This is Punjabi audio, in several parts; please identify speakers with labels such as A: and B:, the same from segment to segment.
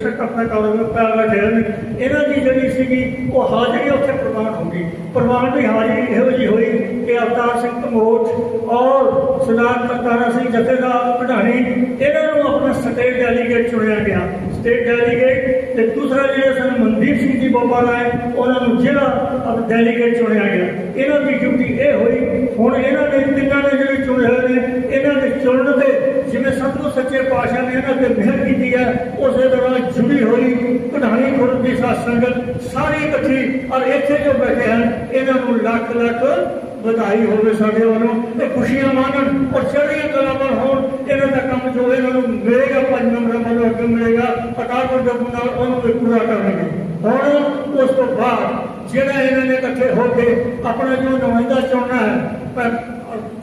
A: ਸਿੱਖ ਕਾਰੋਬਾਰ ਪੈਰ ਬੈਠੇ ਇਹਨਾਂ ਦੀ ਜਿਹੜੀ ਸੀਗੀ, ਉਹ ਹਾਜ਼ਰੀ ਉੱਥੇ ਪ੍ਰਵਾਨ ਹੋ ਗਈ ਪ੍ਰਵਾਨ ਦੀ ਹਾਜ਼ਰੀ ਇਹੋ ਜਿਹੀ ਹੋਈ ਕਿ ਅਵਤਾਰ ਸਿੰਘ ਕਮੋਠ ਔਰ ਸਰਦਾਰ ਕਰਤਾਰਾ ਸਿੰਘ ਜਥੇਦਾਰ ਕਢਾਣੀ ਇਹਨਾਂ ਨੂੰ ਆਪਣਾ ਸਟੇਟ ਡੈਲੀਗੇਟ ਚੁਣਿਆ ਗਿਆ। ਸਟੇਟ ਡੈਲੀਗੇਟ ਤੇ ਦੂਸਰਾ ਜਿਹੜਾ ਸਨ ਮਨਦੀਪ ਸਿੰਘ ਜੀ ਬੋਪਾ ਰਾਏ, ਉਹਨਾਂ ਨੂੰ ਜ਼ਿਲ੍ਹਾ ਡੈਲੀਗੇਟ ਚੁਣਿਆ ਗਿਆ। ਇਹਨਾਂ ਦੀ ਡਿਊਟੀ ਇਹ ਹੋਈ। ਹੁਣ ਇਹਨਾਂ ਨੇ ਤਿੰਨਾਂ ਨੇ ਜਿਹੜੇ ਚੁਣੇ ਹੋਏ ਨੇ ਚੁਣਨ ਤੇ ਜਿਵੇਂ ਸਭ ਸੱਚੇ ਪਾਤਸ਼ਾਹ ਨੇ ਇਹਨਾਂ ਤੇ ਮਿਹਰ ਕੀਤੀ ਹੈ, ਉਸੇ ਤਰ੍ਹਾਂ ਜੁੜੀ ਹੋਈ ਕਢਾਣੀ ਖੁਰਦ ਦੀ ਸਾਧ ਸੰਗਤ ਸਾਰੀ ਇਕੱਠੀ ਔਰ ਇੱਥੇ ਜੋ ਬੈਠੇ ਹਨ, ਇਹਨਾਂ ਨੂੰ ਲੱਖ ਲੱਖ ਵਧਾਈ ਹੋਵੇ ਸਾਡੇ ਵੱਲੋਂ ਤੇ ਖੁਸ਼ੀਆਂ ਮਾਣਨ ਔਰ ਚੜ੍ਹਦੀਆਂ ਕਲਾਵਾਂ ਹੋਣ, ਇਹਨਾਂ ਦਾ ਕੰਮ ਜੋ ਇਹਨਾਂ ਨੂੰ ਮਿਲੇਗਾ, ਪੰਜ ਨੰਬਰਾਂ ਵੱਲੋਂ ਅੱਗੇ ਮਿਲੇਗਾ, ਅਕਾਲ ਪੁਰਖ ਦੇ ਨਾਲ ਉਹਨੂੰ ਵੀ ਪੂਰਾ ਕਰਨਗੇ। ਹੁਣ ਉਸ ਤੋਂ ਬਾਅਦ ਜਿਹੜਾ ਇਹਨਾਂ ਨੇ ਇਕੱਠੇ ਹੋ ਕੇ ਆਪਣਾ ਜੋ ਨੁਮਾਇੰਦਾ ਚੁਣਨਾ ਹੈ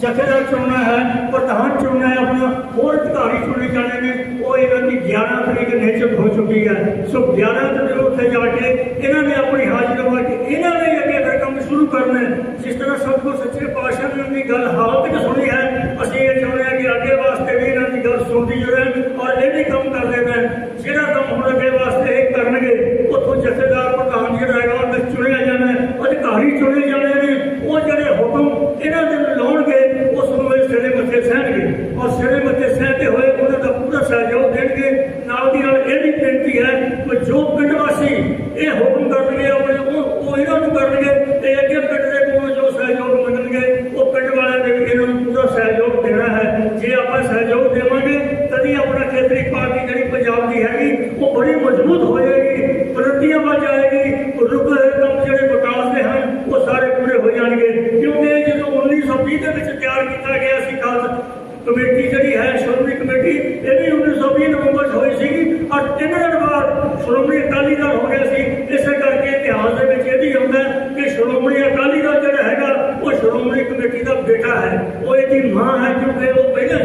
A: ਜਥੇਦਾਰ ਚੁਣਨਾ ਹੈ, ਪ੍ਰਧਾਨ ਚੁਣਨਾ ਹੈ ਆਪਣਾ, ਹੋਰ ਅਧਿਕਾਰੀ ਚੁਣੇ ਜਾਣੇ ਨੇ, ਉਹ ਇਹਨਾਂ ਦੀ 11 ਤਰੀਕ ਨਿਸ਼ਚਿਤ ਹੋ ਚੁੱਕੀ ਹੈ। ਸੋ 11 ਤਰੀਕ ਉੱਥੇ ਜਾ ਕੇ ਇਹਨਾਂ ਨੇ ਆਪਣੀ ਹਾਜ਼ਰੀ ਲਵਾ ਕੇ ਇਹਨਾਂ ਨੇ ਅੱਗੇ ਫਿਰ ਕੰਮ ਸ਼ੁਰੂ ਕਰਨਾ ਜਿਸ ਤਰ੍ਹਾਂ ਸਭ ਤੋਂ ਸੱਚੇ ਪਾਤਸ਼ਾਹ ਨੇ ਉਹਦੀ ਗੱਲ ਹਾਲ ਤੱਕ ਸੁਣੀ ਹੈ ਅਸੀਂ ਇਹ ਚਾਹੁੰਦੇ ਹਾਂ ਕਿ ਅੱਗੇ ਵਾਸਤੇ ਵੀ ਇਹਨਾਂ ਦੀ ਗੱਲ ਸੁਣਦੀ ਰਹਿਣ ਔਰ ਇਹ ਵੀ ਕੰਮ ਕਰਦੇ ਰਹਿਣ ਜਿਹੜਾ ਕੰਮ ਹੁਣ ਅੱਗੇ ਵਾਸਤੇ ਇਹ ਕਰਨਗੇ ਉੱਥੋਂ ਜਥੇਦਾਰ ਪ੍ਰਧਾਨ ਜਿਹੜਾ ਹੈਗਾ ਉਹਨੇ ਚੁਣਿਆ ਜਾਣਾ ਹੈ ਅਧਿਕਾਰੀ ਚੁਣੇ ਜਾਣੇ ਨੇ ਉਹ ਜਿਹੜੇ ਹੁਕਮ ਇਹਨਾਂ ਦੇ ਲਾਉਣਗੇ ਉਸ ਨੂੰ ਇਹ ਸਿਰੇ ਮੱਥੇ ਸਹਿਣਗੇ ਔਰ ਸਿਰੇ ਮੱਥੇ ਸਹਿਤੇ ਹੋਏ ਉਹਨਾਂ ਦਾ ਪੂਰਾ ਸਹਿਯੋਗ ਦੇਣਗੇ ਨਾਲ ਦੀ ਨਾਲ ਇਹ ਵੀ ਬੇਨਤੀ ਹੈ ਕਿ ਜੋ ਪਿੰਡ ਵਾਸੀ ਇਹ ਹੁਕਮ ਕਰਨਗੇ ਆਪਣੇ ਉਹ ਉਹ ਇਹਨਾਂ ਨੂੰ ਕਰਨਗੇ ਤੇ ਅੱਗੇ ਪਿੰਡ ਦੇ ਕੋਲੋਂ ਜੋ ਸਹਿਯੋਗ ਮੰਗਣਗੇ ਉਹ ਪਿੰਡ ਵਾਲਿਆਂ ਨੇ ਵੀ ਇਹਨਾਂ ਨੂੰ ਪੂਰਾ ਸਹਿਯੋਗ ਦੇਣਾ ਹੈ ਜੇ ਆਪਾਂ ਸਹਿਯੋਗ ਦੇਵਾਂਗੇ ਤਦੀ ਆਪਣਾ ਖੇਤਰੀ ਪਾਰਟੀ ਜਿਹੜੀ ਪੰਜਾਬ ਦੀ ਹੈਗੀ, ਉਹ ਬੜੀ ਮਜ਼ਬੂਤ ਹੋ ਜਾਏਗੀ, ਪ੍ਰਗਤੀਆਂ ਵੱਧ ਜਾਏਗੀ ਰੁਕੇ ਹੋਏ ਕੰਮ ਜਿਹੜੇ ਵਿਕਾਸ ਦੇ ਹਨ, ਉਹ ਸਾਰੇ ਪੂਰੇ ਹੋ ਜਾਣਗੇ। ਕਿਉਂਕਿ ਇਹ ਜਦੋਂ 1920 ਦੇ ਵਿੱਚ ਤਿਆਰ ਕੀਤਾ ਗਿਆ ਸੀ ਖਾਲਸਾ ਕਮੇਟੀ ਜਿਹੜੀ ਹੈ, ਸ਼੍ਰੋਮਣੀ ਕਮੇਟੀ, ਇਹ ਵੀ 1920 ਨਵੰਬਰ 'ਚ ਹੋਈ ਸੀਗੀ ਔਰ ਤਿੰਨ ਦਿਨ ਬਾਅਦ ਸ਼੍ਰੋਮਣੀ ਅਕਾਲੀ ਦਲ ਹੋ ਗਿਆ ਸੀ। ਇਸੇ ਕਰਕੇ ਇਤਿਹਾਸ ਦੇ ਵਿੱਚ ਇਹ ਵੀ ਆਉਂਦਾ ਕਿ ਸ਼੍ਰੋਮਣੀ ਅਕਾਲੀ ਦਲ ਜਿਹੜਾ ਹੈਗਾ, ਉਹ ਸ਼੍ਰੋਮਣੀ ਕਮੇਟੀ ਦਾ ਬੇਟਾ ਹੈ। ਉਹ ਇਹਦੀ ਮਾਂ ਹੈ ਕਿਉਂਕਿ ਉਹ ਪਹਿਲਾਂ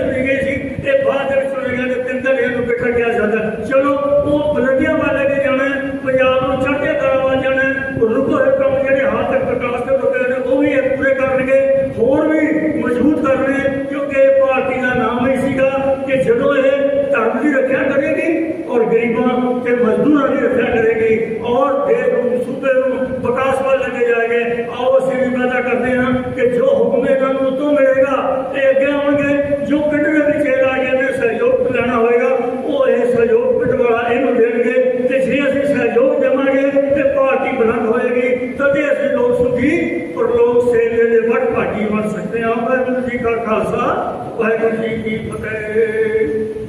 A: ਕਿ ਜਦੋਂ ਇਹ ਧਰਮ ਦੀ ਰੱਖਿਆ ਕਰੇਗੀ ਔਰ ਗਰੀਬਾਂ ਤੇ ਮਜ਼ਦੂਰਾਂ ਦੀ ਰੱਖਿਆ ਕਰੇਗੀ ਔਰ ਦੇਸ਼ ਨੂੰ, ਸੂਬੇ ਨੂੰ ਵਿਕਾਸ ਵੱਲ ਲੱਗੇ ਜਾਏਗੇ, ਆਓ ਅਸੀਂ ਵੀ ਵਾਅਦਾ ਕਰਦੇ ਹਾਂ ਕਿ ਜੋ ਹੁਕਮ ਇਹਨਾਂ ਨੂੰ ਉਤੋਂ ਮਿਲੇਗਾ, ਇਹ ਅੱਗੇ ਆਉਣਗੇ, ਜੋ ਪਿੰਡ ਦੇ ਵਿੱਚ ਇਹਦਾ ਇਹਨੇ ਸਹਿਯੋਗ ਲੈਣਾ ਹੋਏਗਾ, ਉਹ ਇਹ ਸਹਿਯੋਗ ਪਿੰਡ ਵਾਲਾ ਇਹਨੂੰ ਦੇਣਗੇ ਤੇ ਜੇ ਅਸੀਂ ਸਹਿਯੋਗ ਦੇਵਾਂਗੇ ਤੇ ਪਾਰਟੀ ਬੁਲੰਦ ਹੋਏਗੀ, ਤਦੇ ਅਸੀਂ ਲੋਕ ਸੁਖੀ ਪਰ ਲੋਕ ਸੇਵੇ ਦੇ ਵੱਟ ਭਾਗੀ ਬਣ ਸਕਦੇ ਹਾਂ। ਵਾਹਿਗੁਰੂ ਜੀ ਕਾ ਖਾਲਸਾ। भगत की फतेह